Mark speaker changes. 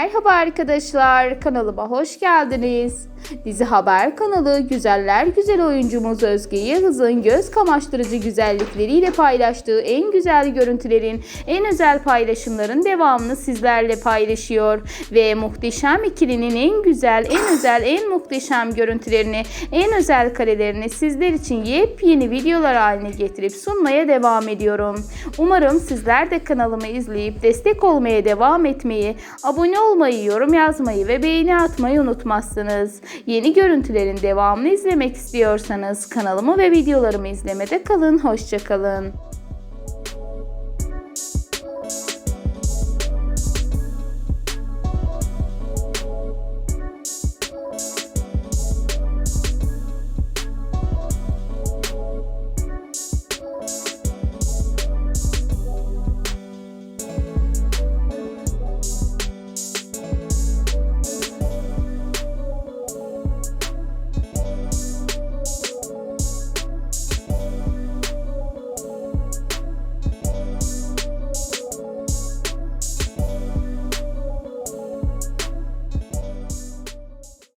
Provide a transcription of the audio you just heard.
Speaker 1: Merhaba arkadaşlar, kanalıma hoş geldiniz. Dizi Haber kanalı güzeller güzel oyuncumuz Özge Yağız'ın göz kamaştırıcı güzellikleriyle paylaştığı en güzel görüntülerin, en özel paylaşımların devamını sizlerle paylaşıyor. Ve muhteşem ikilinin en güzel, en özel, en muhteşem görüntülerini, en özel karelerini sizler için yepyeni videolar haline getirip sunmaya devam ediyorum. Umarım sizler de kanalımı izleyip destek olmaya devam etmeyi, abone olmayı, yorum yazmayı ve beğeni atmayı unutmazsınız. Yeni görüntülerin devamını izlemek istiyorsanız kanalımı ve videolarımı izlemede kalın. Hoşçakalın.